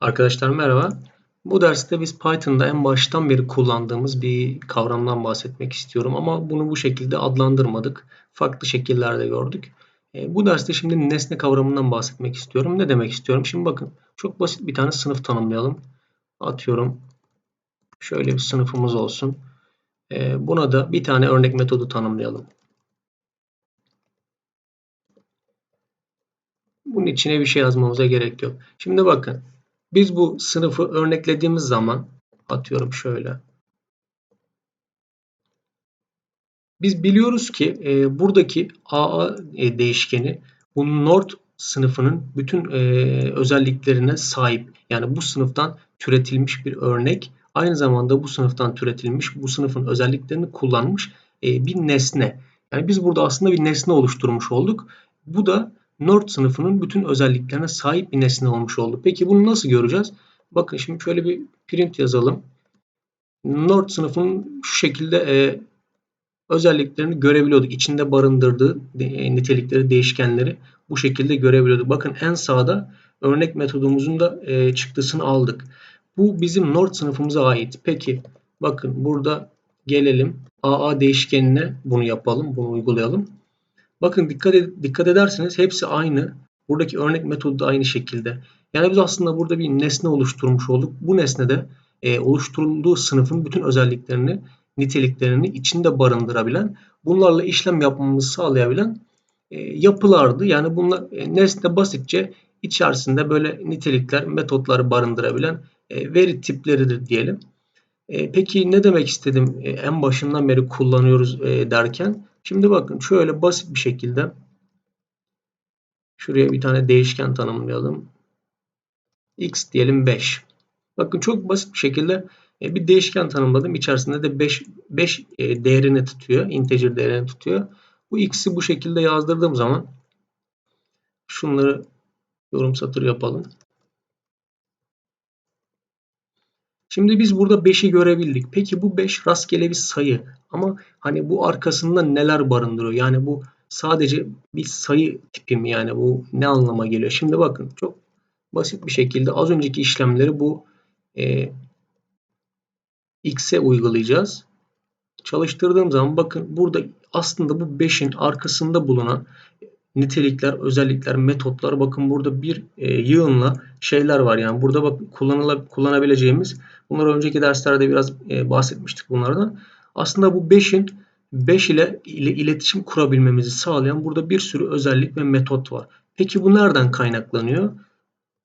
Arkadaşlar merhaba. Bu derste biz Python'da en baştan beri kullandığımız bir kavramdan bahsetmek istiyorum ama bunu bu şekilde adlandırmadık. Farklı şekillerde gördük. E, bu derste şimdi nesne kavramından bahsetmek istiyorum. Ne demek istiyorum? Şimdi bakın çok basit bir tane sınıf tanımlayalım. Atıyorum şöyle bir sınıfımız olsun. E, buna da bir tane örnek metodu tanımlayalım. Bunun içine bir şey yazmamıza gerek yok. Şimdi bakın biz bu sınıfı örneklediğimiz zaman atıyorum şöyle. Biz biliyoruz ki e, buradaki AA e, değişkeni bu Nord sınıfının bütün e, özelliklerine sahip. Yani bu sınıftan türetilmiş bir örnek. Aynı zamanda bu sınıftan türetilmiş, bu sınıfın özelliklerini kullanmış e, bir nesne. Yani biz burada aslında bir nesne oluşturmuş olduk. Bu da Nord sınıfının bütün özelliklerine sahip bir nesne olmuş oldu. Peki bunu nasıl göreceğiz? Bakın şimdi şöyle bir print yazalım. Nord sınıfının şu şekilde e, özelliklerini görebiliyorduk. İçinde barındırdığı e, nitelikleri, değişkenleri bu şekilde görebiliyorduk. Bakın en sağda örnek metodumuzun da e, çıktısını aldık. Bu bizim Nord sınıfımıza ait. Peki bakın burada gelelim. AA değişkenine bunu yapalım, bunu uygulayalım. Bakın dikkat, ed dikkat ederseniz hepsi aynı. Buradaki örnek metodu da aynı şekilde. Yani biz aslında burada bir nesne oluşturmuş olduk. Bu nesnede e, oluşturulduğu sınıfın bütün özelliklerini, niteliklerini içinde barındırabilen, bunlarla işlem yapmamızı sağlayabilen e, yapılardı. Yani bunlar e, nesne basitçe içerisinde böyle nitelikler, metotları barındırabilen e, veri tipleridir diyelim. E, peki ne demek istedim e, en başından beri kullanıyoruz e, derken? Şimdi bakın şöyle basit bir şekilde şuraya bir tane değişken tanımlayalım. x diyelim 5. Bakın çok basit bir şekilde bir değişken tanımladım. İçerisinde de 5, 5 e, değerini tutuyor. Integer değerini tutuyor. Bu x'i bu şekilde yazdırdığım zaman şunları yorum satır yapalım. Şimdi biz burada 5'i görebildik. Peki bu 5 rastgele bir sayı. Ama hani bu arkasında neler barındırıyor? Yani bu sadece bir sayı tipi mi? Yani bu ne anlama geliyor? Şimdi bakın çok basit bir şekilde az önceki işlemleri bu e, x'e uygulayacağız. Çalıştırdığım zaman bakın burada aslında bu 5'in arkasında bulunan nitelikler, özellikler, metotlar bakın burada bir e, yığınla şeyler var. Yani burada bak kullanabileceğimiz bunları önceki derslerde biraz e, bahsetmiştik bunlardan. Aslında bu 5'in 5 ile, ile iletişim kurabilmemizi sağlayan burada bir sürü özellik ve metot var. Peki bu nereden kaynaklanıyor?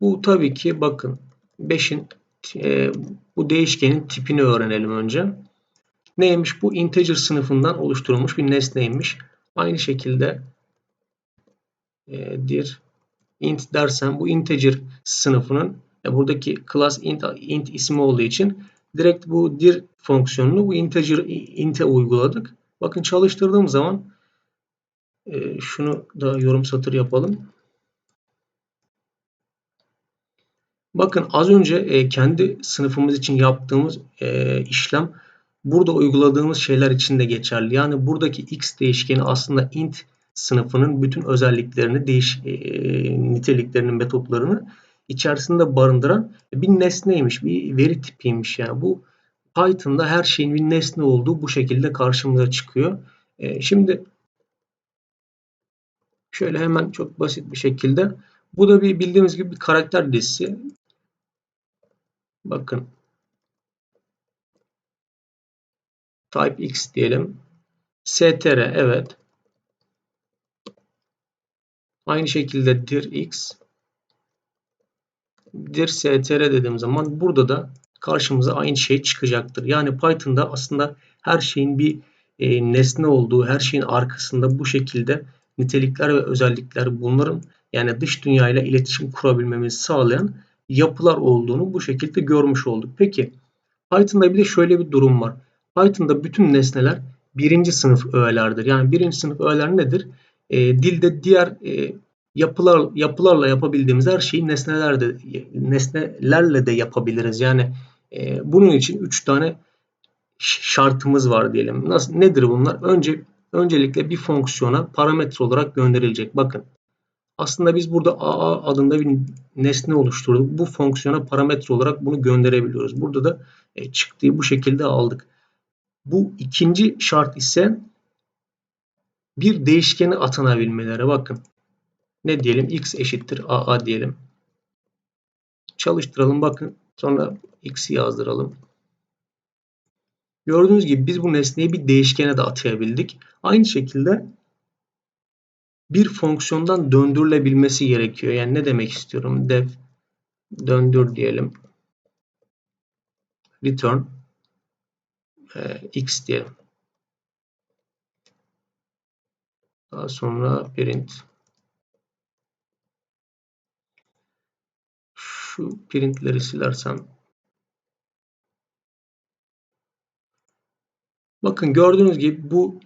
Bu tabii ki bakın 5'in e, bu değişkenin tipini öğrenelim önce. Neymiş? Bu integer sınıfından oluşturulmuş bir nesneymiş. Aynı şekilde dir int dersem bu integer sınıfının e, buradaki class int, int ismi olduğu için direkt bu dir fonksiyonunu bu integer int'e uyguladık. Bakın çalıştırdığım zaman e, şunu da yorum satır yapalım. Bakın az önce e, kendi sınıfımız için yaptığımız e, işlem burada uyguladığımız şeyler için de geçerli. Yani buradaki x değişkeni aslında int sınıfının bütün özelliklerini, değiş e, niteliklerini, metotlarını içerisinde barındıran bir nesneymiş, bir veri tipiymiş. Yani bu Python'da her şeyin bir nesne olduğu bu şekilde karşımıza çıkıyor. E, şimdi şöyle hemen çok basit bir şekilde bu da bir bildiğimiz gibi bir karakter dizisi. Bakın type x diyelim. str evet. Aynı şekilde dir x dir str dediğim zaman burada da karşımıza aynı şey çıkacaktır. Yani Python'da aslında her şeyin bir e, nesne olduğu, her şeyin arkasında bu şekilde nitelikler ve özellikler bunların yani dış dünyayla iletişim kurabilmemizi sağlayan yapılar olduğunu bu şekilde görmüş olduk. Peki Python'da bir de şöyle bir durum var. Python'da bütün nesneler birinci sınıf öğelerdir. Yani birinci sınıf öğeler nedir? E, dilde diğer e, yapılar yapılarla yapabildiğimiz her şeyi nesnelerde nesnelerle de yapabiliriz. Yani e, bunun için üç tane şartımız var diyelim. Nasıl nedir bunlar? Önce öncelikle bir fonksiyona parametre olarak gönderilecek. Bakın Aslında biz burada AA adında bir nesne oluşturduk. Bu fonksiyona parametre olarak bunu gönderebiliyoruz. Burada da e, çıktığı bu şekilde aldık. Bu ikinci şart ise bir değişkeni atanabilmeleri. Bakın ne diyelim x eşittir AA diyelim. Çalıştıralım bakın. Sonra x'i yazdıralım. Gördüğünüz gibi biz bu nesneyi bir değişkene de atayabildik. Aynı şekilde bir fonksiyondan döndürülebilmesi gerekiyor. Yani ne demek istiyorum? Def döndür diyelim. Return e, x diyelim. Daha sonra print şu printleri silersem bakın gördüğünüz gibi bu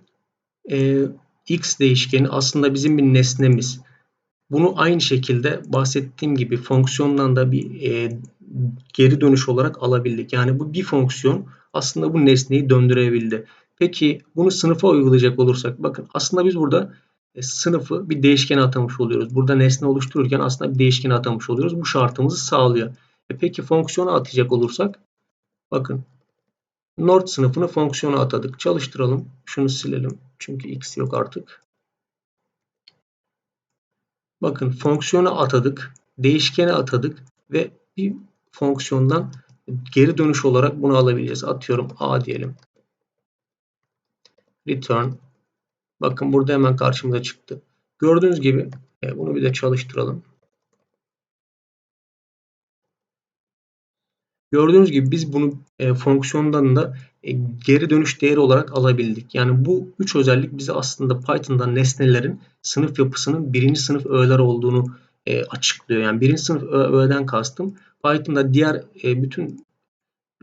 e, x değişkeni aslında bizim bir nesnemiz. Bunu aynı şekilde bahsettiğim gibi fonksiyondan da bir e, geri dönüş olarak alabildik. Yani bu bir fonksiyon aslında bu nesneyi döndürebildi. Peki bunu sınıfa uygulayacak olursak bakın aslında biz burada e, sınıfı bir değişkene atamış oluyoruz. Burada nesne oluştururken aslında bir değişkene atamış oluyoruz. Bu şartımızı sağlıyor. E peki fonksiyona atacak olursak bakın Nord sınıfını fonksiyona atadık. Çalıştıralım. Şunu silelim. Çünkü x yok artık. Bakın fonksiyona atadık. Değişkene atadık. Ve bir fonksiyondan geri dönüş olarak bunu alabileceğiz. Atıyorum a diyelim. Return. Bakın burada hemen karşımıza çıktı. Gördüğünüz gibi e, bunu bir de çalıştıralım. Gördüğünüz gibi biz bunu e, fonksiyondan da e, geri dönüş değeri olarak alabildik. Yani bu üç özellik bize aslında Python'da nesnelerin sınıf yapısının birinci sınıf öğeler olduğunu e, açıklıyor. Yani birinci sınıf öğeden kastım Python'da diğer e, bütün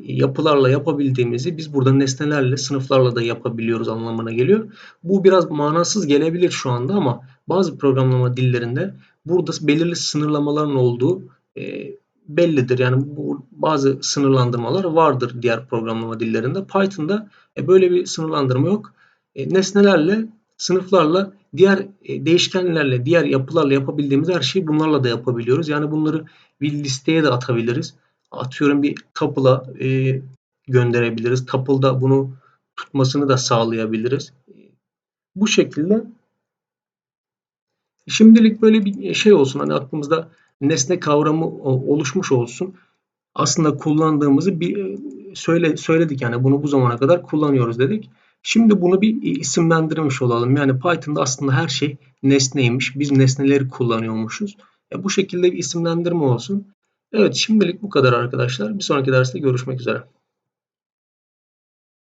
yapılarla yapabildiğimizi biz burada nesnelerle, sınıflarla da yapabiliyoruz anlamına geliyor. Bu biraz manasız gelebilir şu anda ama bazı programlama dillerinde burada belirli sınırlamaların olduğu e, bellidir. Yani bu bazı sınırlandırmalar vardır diğer programlama dillerinde. Python'da e, böyle bir sınırlandırma yok. E, nesnelerle, sınıflarla, diğer e, değişkenlerle, diğer yapılarla yapabildiğimiz her şeyi bunlarla da yapabiliyoruz. Yani bunları bir listeye de atabiliriz. Atıyorum bir tuple'a e, gönderebiliriz. Tuple'da bunu tutmasını da sağlayabiliriz. Bu şekilde şimdilik böyle bir şey olsun. Hani aklımızda nesne kavramı oluşmuş olsun. Aslında kullandığımızı bir e, söyle söyledik yani bunu bu zamana kadar kullanıyoruz dedik. Şimdi bunu bir isimlendirmiş olalım. Yani Python'da aslında her şey nesneymiş. Biz nesneleri kullanıyormuşuz. E bu şekilde bir isimlendirme olsun. Evet şimdilik bu kadar arkadaşlar. Bir sonraki derste görüşmek üzere.